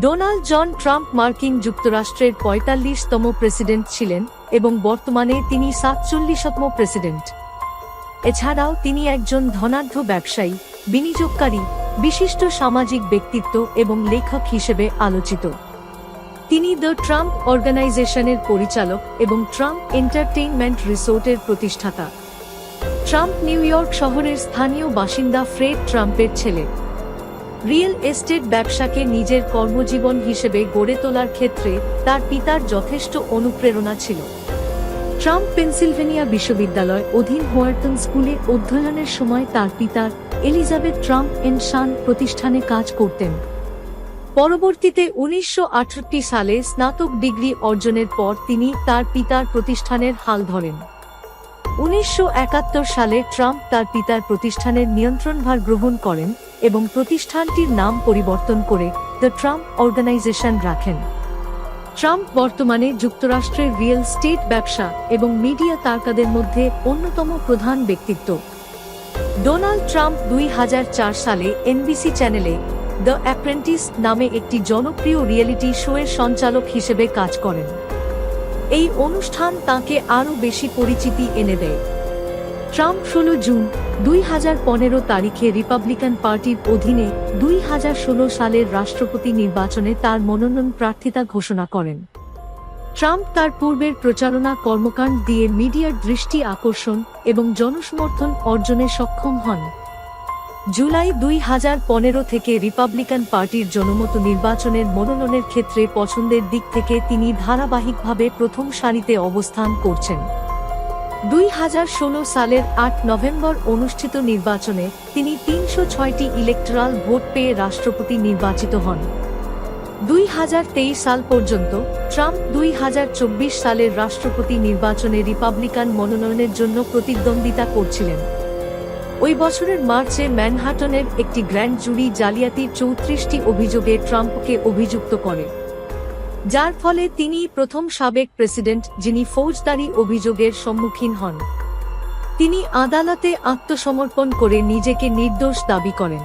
Donald জন Trump মার্কিন যুক্তরাষ্ট্রের পঁয়তাল্লিশতম president ছিলেন এবং বর্তমানে তিনি সাতচল্লিশতম প্রেসিডেন্ট। এছাড়াও তিনি একজন ধনাঢ্য ব্যবসায়ী, বিনিয়োগকারী, বিশিষ্ট সামাজিক ব্যক্তিত্ব এবং লেখক হিসেবে আলোচিত। তিনি দ্য ট্রাম্প অর্গানাইজেশনের পরিচালক এবং ট্রাম্প এন্টারটেইনমেন্ট রিসোর্টের প্রতিষ্ঠাতা। ট্রাম্প নিউ ইয়র্ক শহরের স্থানীয় বাসিন্দা ফ্রেড ট্রাম্পের ছেলে। রিয়েল এস্টেট ব্যবসাকে নিজের কর্মজীবন হিসেবে গড়ে তোলার ক্ষেত্রে তার পিতার যথেষ্ট অনুপ্রেরণা ছিল। ট্রাম্প পেনসিলভেনিয়া বিশ্ববিদ্যালয় অধীন হোয়ার্টন স্কুলে অধ্যয়নের সময় তার পিতার এলিজাবেথ ট্রাম্প এন্ড শান প্রতিষ্ঠানে কাজ করতেন। পরবর্তীতে উনিশশো সালে স্নাতক ডিগ্রি অর্জনের পর তিনি তার পিতার প্রতিষ্ঠানের হাল ধরেন। উনিশশো একাত্তর সালে ট্রাম্প তার পিতার প্রতিষ্ঠানের নিয়ন্ত্রণভার গ্রহণ করেন এবং প্রতিষ্ঠানটির নাম পরিবর্তন করে দ্য ট্রাম্প অর্গানাইজেশন রাখেন। ট্রাম্প বর্তমানে যুক্তরাষ্ট্রের রিয়েল স্টেট ব্যবসা এবং মিডিয়া তারকাদের মধ্যে অন্যতম প্রধান ব্যক্তিত্ব। ডোনাল্ড ট্রাম্প দুই হাজার চার সালে এনবিসি চ্যানেলে দ্য অ্যাপ্রেন্টিস নামে একটি জনপ্রিয় রিয়েলিটি শোয়ের সঞ্চালক হিসেবে কাজ করেন। এই অনুষ্ঠান তাকে আরও বেশি পরিচিতি এনে দেয়। ট্রাম্প ষোলো জুন দুই হাজার পনেরো তারিখে রিপাবলিকান পার্টির অধীনে দুই হাজার ষোলো সালের রাষ্ট্রপতি নির্বাচনে তার মনোনয়ন প্রার্থিতা ঘোষণা করেন। ট্রাম্প তার পূর্বের প্রচারণা কর্মকাণ্ড দিয়ে মিডিয়ার দৃষ্টি আকর্ষণ এবং জনসমর্থন অর্জনে সক্ষম হন। জুলাই দুই হাজার পনেরো থেকে রিপাবলিকান পার্টির জনমত নির্বাচনের মনোনয়নের ক্ষেত্রে পছন্দের দিক থেকে তিনি ধারাবাহিকভাবে প্রথম সারিতে অবস্থান করছেন। দুই হাজার ষোলো সালের আট নভেম্বর অনুষ্ঠিত নির্বাচনে তিনি তিনশো ছয়টি ইলেকট্রাল ভোট পেয়ে রাষ্ট্রপতি নির্বাচিত হন। দুই হাজার তেইশ সাল পর্যন্ত ট্রাম্প দুই হাজার চব্বিশ সালের রাষ্ট্রপতি নির্বাচনে রিপাবলিকান মনোনয়নের জন্য প্রতিদ্বন্দ্বিতা করছিলেন। ওই বছরের মার্চে ম্যানহাটনের একটি গ্র্যান্ড জুরি জালিয়াতির চৌত্রিশটি অভিযোগে ট্রাম্পকে অভিযুক্ত করে। যার ফলে তিনি প্রথম সাবেক প্রেসিডেন্ট, যিনি ফৌজদারি অভিযোগের সম্মুখীন হন। তিনি আদালতে আত্মসমর্পণ করে নিজেকে নির্দোষ দাবি করেন।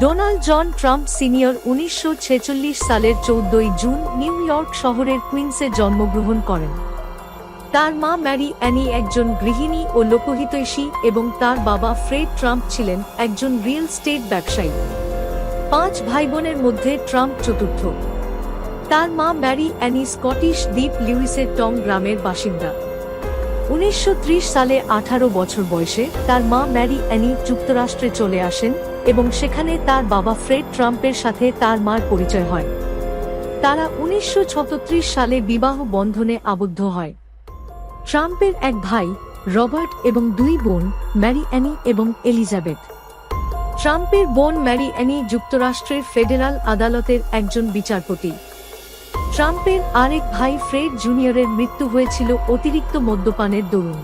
ডোনাল্ড জন ট্রাম্প সিনিয়র উনিশশো ছেচল্লিশ সালের চৌদ্দই জুন নিউ ইয়র্ক শহরের কুইন্সে জন্মগ্রহণ করেন। তার মা ম্যারি অ্যানি একজন গৃহিণী ও লোকহিতৈষী এবং তার বাবা ফ্রেড ট্রাম্প ছিলেন একজন রিয়েল স্টেট ব্যবসায়ী। পাঁচ ভাই বোনের মধ্যে ট্রাম্প চতুর্থ। তার মা ম্যারি অ্যানি স্কটিশ দ্বীপ লিউইসের টং গ্রামের বাসিন্দা। উনিশশো ত্রিশ সালে আঠারো বছর বয়সে তার মা ম্যারি অ্যানি যুক্তরাষ্ট্রে চলে আসেন এবং সেখানে তার বাবা ফ্রেড ট্রাম্পের সাথে তার মার পরিচয় হয়। তারা উনিশশো ছত্রিশ সালে বিবাহ বন্ধনে আবদ্ধ হয়। ট্রাম্পের এক ভাই, রবার্ট এবং দুই বোন, ম্যারি অ্যানি এবং এলিজাবেথ। ট্রাম্পের বোন ম্যারি অ্যানি যুক্তরাষ্ট্রের ফেডারাল আদালতের একজন বিচারপতি। ট্রাম্পের আরেক ভাই ফ্রেড জুনিয়রের মৃত্যু হয়েছিল অতিরিক্ত মদ্যপানের দরুন।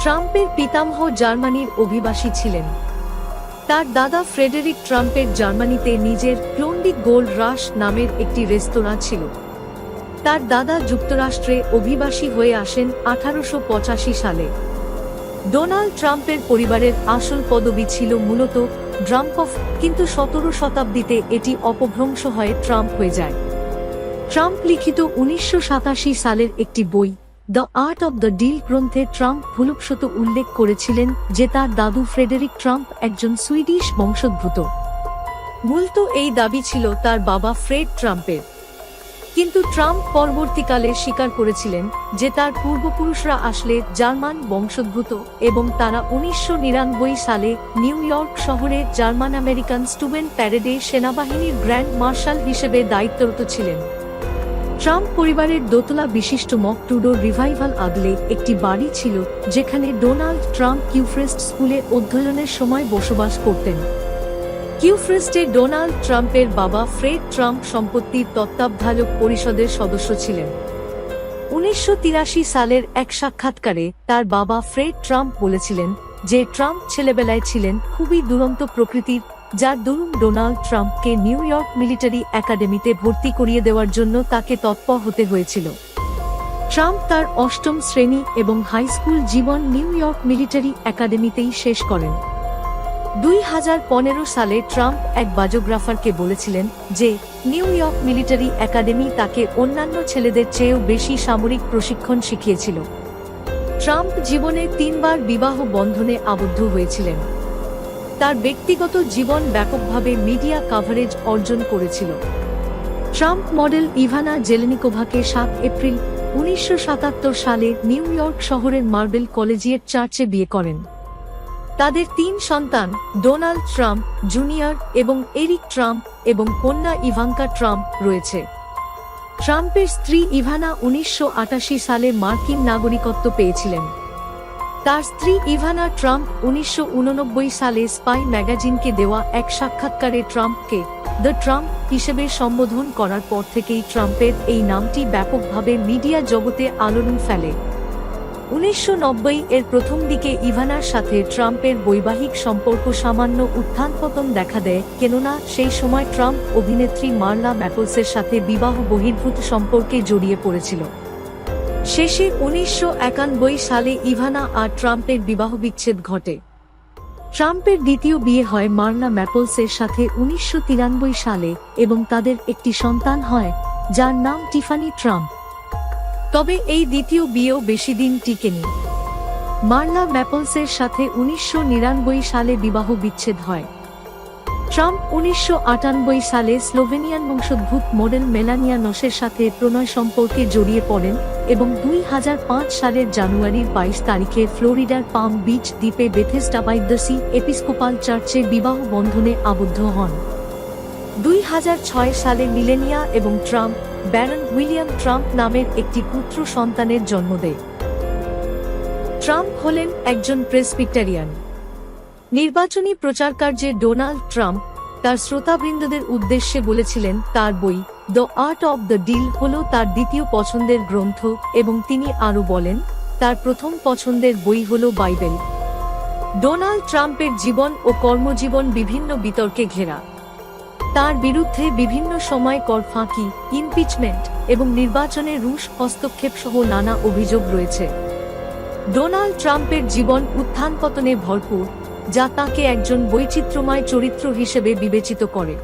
ট্রাম্পের পিতামহ জার্মানির অভিবাসী ছিলেন। তার দাদা ফ্রেডেরিক ট্রাম্পের জার্মানিতে নিজের ক্লোন্ডিক গোল্ড রাশ নামের একটি রেস্তোরাঁ ছিল। তার দাদা যুক্তরাষ্ট্রে অভিবাসী হয়ে আসেন আঠারোশো পঁচাশি সালে। ডোনাল্ড ট্রাম্পের পরিবারের আসল পদবি ছিল মূলত ড্রাম্পফ কিন্তু সতেরো শতাব্দীতে এটি অপভ্রংশ হয়ে ট্রাম্প হয়ে যায়। ট্রাম্প লিখিত উনিশশো সাতাশি সালের একটি বই, the Art of the Deal গ্রন্থে ট্রাম্প ভুলুপশত উল্লেখ করেছিলেন যে তার দাদু ফ্রেডেরিক ট্রাম্প একজন সুইডিশ বংশোদ্ভূত। মূলত এই দাবি ছিল তার বাবা ফ্রেড ট্রাম্পের। কিন্তু ট্রাম্প পরবর্তীকালে স্বীকার করেছিলেন যে তার পূর্বপুরুষরা আসলে জার্মান বংশোদ্ভূত এবং তারা উনিশশো নিরানব্বই সালে নিউ ইয়র্ক শহরে জার্মান আমেরিকান স্টুডেন্ট প্যারেডে সেনাবাহিনীর গ্র্যান্ড মার্শাল হিসেবে দায়িত্বরত ছিলেন। ট্রাম্প পরিবারের দোতলা বিশিষ্ট মক টুডো রিভাইভাল আগলে একটি বাড়ি ছিল, যেখানে ডোনাল্ড ট্রাম্প কিউফ্রেস্ট স্কুলে অধ্যয়নের সময় বসবাস করতেন। কিউফ্রেস্টে ডোনাল্ড ট্রাম্পের বাবা ফ্রেড ট্রাম্প সম্পত্তির তত্ত্বাবধায়ক পরিষদের সদস্য ছিলেন। উনিশশো তিরাশি সালের এক সাক্ষাৎকারে তার বাবা ফ্রেড ট্রাম্প বলেছিলেন যে ট্রাম্প ছেলেবেলায় ছিলেন খুবই দুরন্ত প্রকৃতির, যার দরুন ডোনাল্ড ট্রাম্পকে নিউ ইয়র্ক মিলিটারি একাডেমিতে ভর্তি করিয়ে দেওয়ার জন্য তাকে তৎপর হতে হয়েছিল। ট্রাম্প তার অষ্টম শ্রেণি এবং হাই স্কুল জীবন নিউ ইয়র্ক মিলিটারি একাডেমিতেই শেষ করেন। দুই হাজার পনেরো সালে ট্রাম্প এক বায়োগ্রাফারকে বলেছিলেন যে, নিউ ইয়র্ক মিলিটারি একাডেমি তাকে অন্যান্য ছেলেদের চেয়েও বেশি সামরিক প্রশিক্ষণ শিখিয়েছিল। ট্রাম্প জীবনে তিনবার বিবাহ বন্ধনে আবদ্ধ হয়েছিলেন। তার ব্যক্তিগত জীবন ব্যাপকভাবে মিডিয়া কাভারেজ অর্জন করেছিল। ট্রাম্প মডেল ইভানা জেলেনিকোভাকে সাত এপ্রিল উনিশশো সাতাত্তর সালে নিউ ইয়র্ক শহরের মার্বেল কলেজিয়েট চার্চে বিয়ে করেন। তাদের তিন সন্তান, ডোনাল্ড ট্রাম্প, জুনিয়র এবং এরিক ট্রাম্প এবং কন্যা ইভাঙ্কা ট্রাম্প রয়েছে। ট্রাম্পের স্ত্রী ইভানা উনিশশো আটাশি সালে মার্কিন নাগরিকত্ব পেয়েছিলেন। তার স্ত্রী ইভানা ট্রাম্প উনিশশো উননব্বই সালে স্পাই ম্যাগাজিনকে দেওয়া এক সাক্ষাৎকারে ট্রাম্পকে দ্য ট্রাম্প হিসেবে সম্বোধন করার পর থেকেই ট্রাম্পের এই নামটি ব্যাপকভাবে মিডিয়া জগতে আলোড়ন ফেলে। উনিশশো নব্বই এর প্রথম দিকে ইভানার সাথে ট্রাম্পের বৈবাহিক সম্পর্ক সামান্য উত্থান পতন দেখা দেয়, কেননা সেই সময় ট্রাম্প অভিনেত্রী মার্লা ম্যাপলসের সাথে বিবাহ বহির্ভূত সম্পর্কে জড়িয়ে পড়েছিল। শেষে উনিশশো একানব্বই সালে ইভানা আর ট্রাম্পের বিবাহ বিচ্ছেদ ঘটে। ট্রাম্পের দ্বিতীয় বিয়ে হয় মার্লা ম্যাপলসের সাথে উনিশশো তিরানব্বই সালে এবং তাদের একটি সন্তান হয়, যার নাম টিফানি ট্রাম্প। তবে এই দ্বিতীয় বিয়েও বেশি দিন টিকেনি। মার্লা ম্যাপলসের সাথে উনিশশো নিরানব্বই সালে বিবাহ বিচ্ছেদ হয়। ট্রাম্প উনিশশো আটানব্বই সালে স্লোভেনিয়ান বংশোদ্ভূত মডেল মেলানিয়া নসের সাথে প্রণয় সম্পর্কে জড়িয়ে পড়েন এবং দুই হাজার পাঁচ সালের জানুয়ারির বাইশ তারিখে ফ্লোরিডার পাম বিচ দ্বীপে বেথেস্টাবাইদ্যসি এপিস্কোপাল চার্চে বিবাহ বন্ধনে আবদ্ধ হন। দুই হাজার ছয় সালে মিলেনিয়া এবং ট্রাম্প ব্যারন উইলিয়াম ট্রাম্প নামের একটি পুত্র সন্তানের জন্ম দেয়। ট্রাম্প হলেন একজন প্রেসবিক্টারিয়ান। নির্বাচনী প্রচারকার্যে ডোনাল্ড ট্রাম্প তার শ্রোতাবৃন্দদের উদ্দেশ্যে বলেছিলেন, তার বই, the Art of the Deal হল তার দ্বিতীয় পছন্দের গ্রন্থ এবং তিনি আরও বলেন, তার প্রথম পছন্দের বই হল বাইবেল। ডোনাল্ড ট্রাম্পের জীবন ও কর্মজীবন বিভিন্ন বিতর্কে ঘেরা। তার বিরুদ্ধে বিভিন্ন সময় কর ফাঁকি, ইমপিচমেন্ট এবং নির্বাচনে রুশ হস্তক্ষেপ সহ নানা অভিযোগ রয়েছে। ডোনাল্ড ট্রাম্পের জীবন উত্থান পতনে ভরপুর, যা তাকে একজন বৈচিত্র্যময় চরিত্র হিসেবে বিবেচিত করে।